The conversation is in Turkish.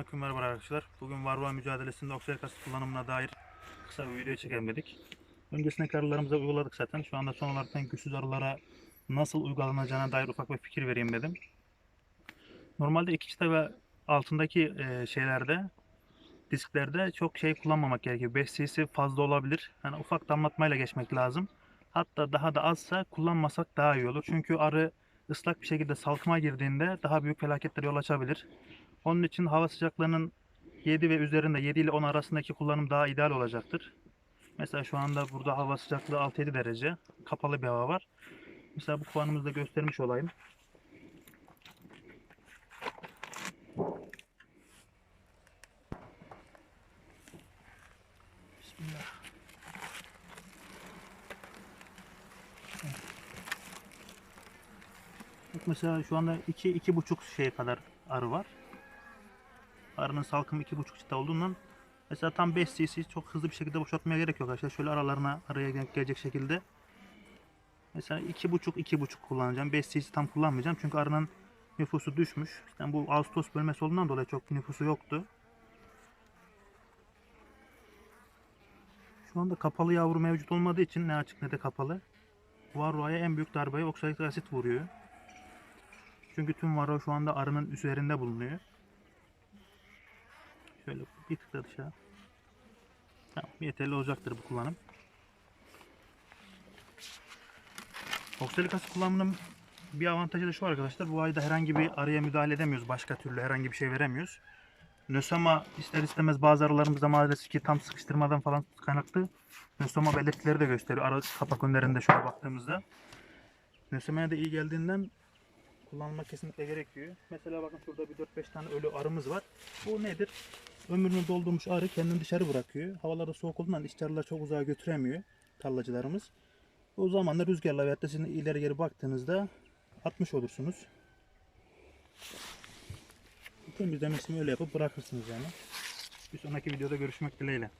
arkadaşlar. Bugün varroa mücadelesinde oksijen asit kullanımına dair kısa bir video çekelim dedik. Öncesindeki arılarımıza uyguladık zaten. Şu anda son olarak ben güçsüz arılara nasıl uygulanacağına dair ufak bir fikir vereyim dedim. Normalde iki çıta ve altındaki e, şeylerde disklerde çok şey kullanmamak gerekiyor. 5 cc fazla olabilir. Yani ufak damlatmayla geçmek lazım. Hatta daha da azsa kullanmasak daha iyi olur. Çünkü arı ıslak bir şekilde salkıma girdiğinde daha büyük felaketlere yol açabilir. Onun için hava sıcaklığının 7 ve üzerinde 7 ile 10 arasındaki kullanım daha ideal olacaktır. Mesela şu anda burada hava sıcaklığı 6-7 derece. Kapalı bir hava var. Mesela bu kovanımızı da göstermiş olayım. Bismillah. Bak mesela şu anda 2 iki, 2,5 şey kadar arı var. Arının salkımı 2,5 çıta olduğundan mesela tam 5 cc çok hızlı bir şekilde boşaltmaya gerek yok arkadaşlar. Şöyle aralarına araya gelecek şekilde. Mesela 2,5 2,5 kullanacağım. 5 cc tam kullanmayacağım. Çünkü arının nüfusu düşmüş. İşte bu Ağustos bölmesi olduğundan dolayı çok nüfusu yoktu. Şu anda kapalı yavru mevcut olmadığı için ne açık ne de kapalı. Varroa'ya en büyük darbeyi oksalik asit vuruyor. Çünkü tüm varroa şu anda arının üzerinde bulunuyor. Şöyle bir tık da dışarı. Tamam, yeterli olacaktır bu kullanım. Oksalik asit kullanımının bir avantajı da şu arkadaşlar. Bu ayda herhangi bir arıya müdahale edemiyoruz. Başka türlü herhangi bir şey veremiyoruz. Nösoma ister istemez bazı arılarımızda maalesef ki tam sıkıştırmadan falan kaynaklı nösoma belirtileri de gösteriyor. Arı kapak önlerinde şöyle baktığımızda. Nösomaya da iyi geldiğinden kullanılmak kesinlikle gerekiyor. Mesela bakın şurada bir 4-5 tane ölü arımız var. Bu nedir? Ömrünü doldurmuş arı kendini dışarı bırakıyor. Havalarda soğuk olduğundan işçi arılar çok uzağa götüremiyor tarlacılarımız. O zaman da rüzgarla veyahut da sizin ileri geri baktığınızda atmış olursunuz. Temizlemesini öyle yapıp bırakırsınız yani. Bir sonraki videoda görüşmek dileğiyle.